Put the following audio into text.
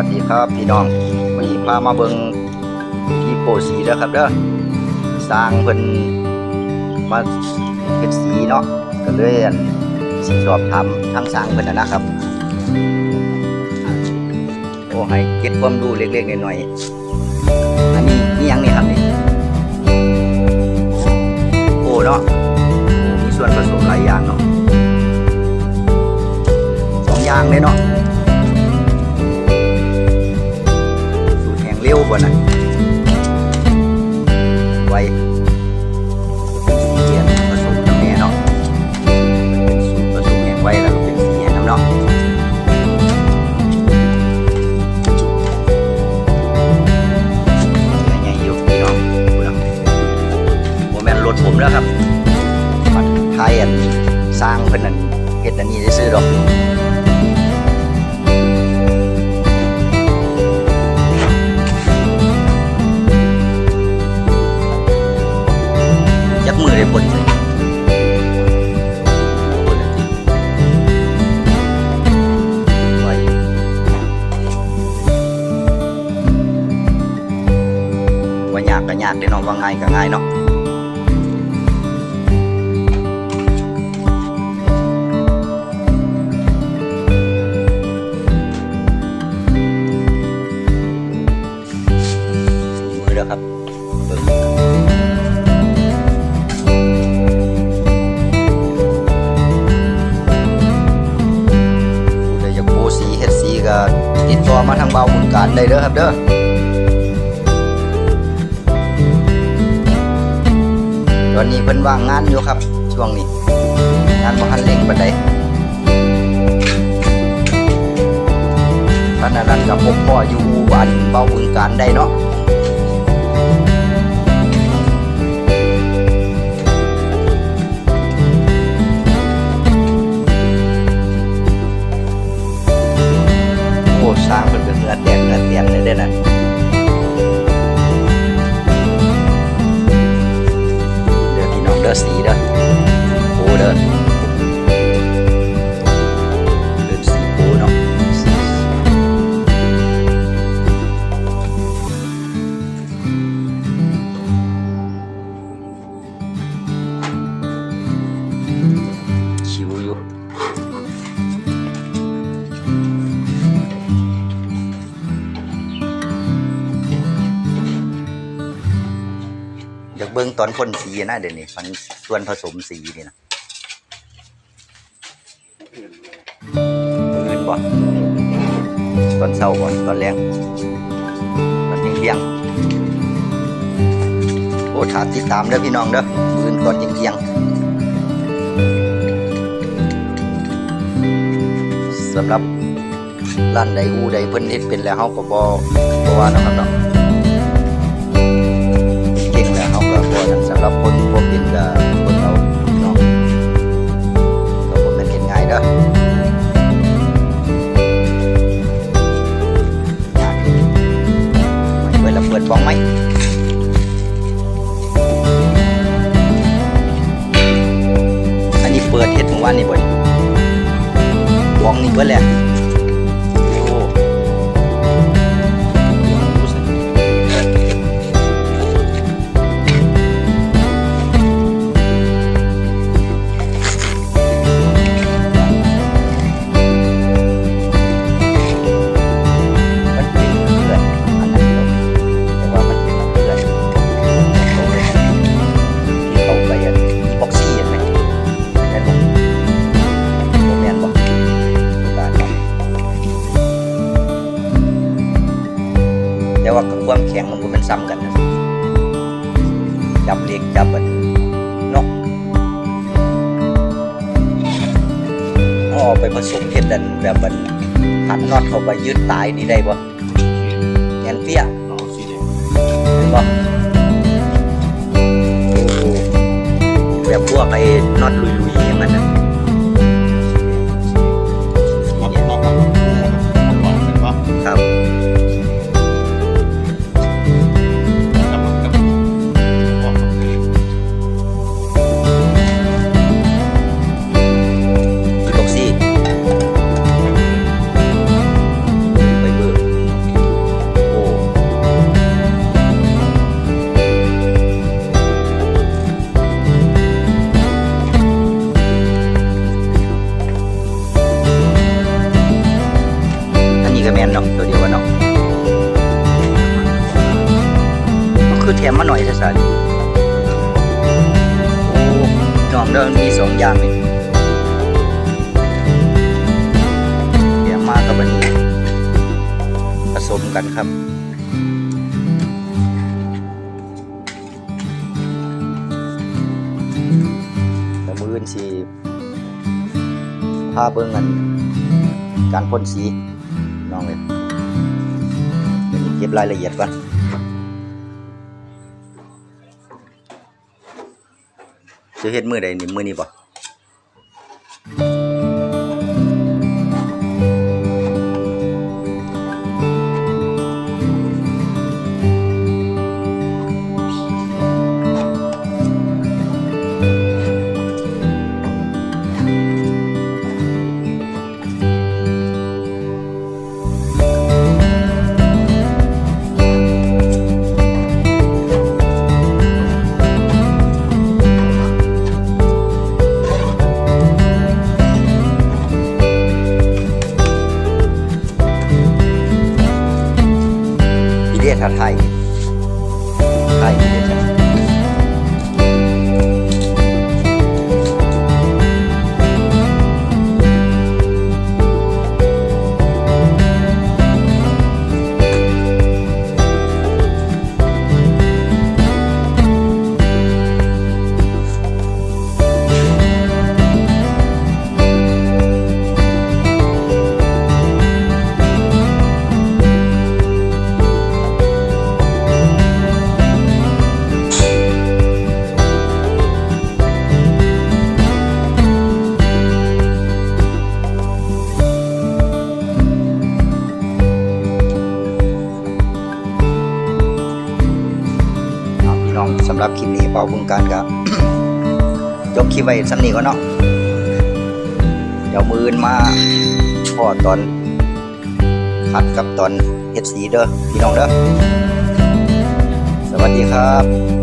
วัสดีครับพี่น้องวันนี้พามาเบิงที่โปสีเด้อครับเด้อสร้างเพิ่นมาเป็นสีเนาะก็เลยอันสิสอบทำทางสร้างเพิ่นนะนะครับโอ้ให้เก็บความรู้เล็กๆน้อยๆอันนี้นี่ยังนี่ครับนี่โอ้เนาะมีส่วนผสมหลายอย่างเนาะสองอย่างเลยเนาะ รแห่งเร็วกว่านั้นไวสีเขียนผสมน้ำแน่เนาะเป็นสูตรผสมแห่งไว้แล้วก็เป็นสีแห่งน้ำเนาะใหญ่ยู่พี่น้องพูดนะโมแมนรถผมแล้วครับปัดไทยอันสร้างเพิ่อนนั่นเฮ็ดอันนี้ได้ซื้อดอก ยักมือเลยปนเลยป ได้เด้อครับเด้อตอนนี้เพิ่นว่างงานอยู่ครับ ช่วงนี้งานบ่ทันเร่งปานใดท่านนั้นกับผมพ่ออยู่บ้านเบาบุญการได้เนาะ ด้อ บิ่งตอนพ่นสีนะเดี๋ยวนี้มันส่วนผสมสีนี่นะอื่นบ่ตอนเช้าบ่ตอนแรงตอนเที่ยงโอ้ถ้าติดตามเด้อพี่น้องเด้ออื่นตอนเที่ยงๆสำหรับร้านใดอูใดเพิ่นเฮ็ดเป็นแล้วเฮาก็บ่บ่ว่านะครับเนาะ มันก็เป็นซ้ำกันนะจับเล็กจับอันเนาะเอาไปผสมเห็ดดันแบบมันหันน็อตเข้าไปยืดตายนี่ได้บ่แอนเตี้ย มมาหน่อยซะซะโอ้น้องเด้อมีสองอย่างนี่แถมมากับอันนี้ผสมกันครับแต่มืออื่นสีพาเบิ่งกันการพ่นสีน้องเลยเดี๋ยวเก็บรายละเอียดก่อน จะเฮ็ดมือใดนี่มือนี้บ่ พี่เดชไทยำหรับคลิปนี้เป่าบึงการครับจบคลิปไว้สักนี้ก็เนาะเดี๋ยวมือนมาพอตอนขัดกับตอนเฮ็ดสีเด้อพี่น้องเด้อสวัสดีครับ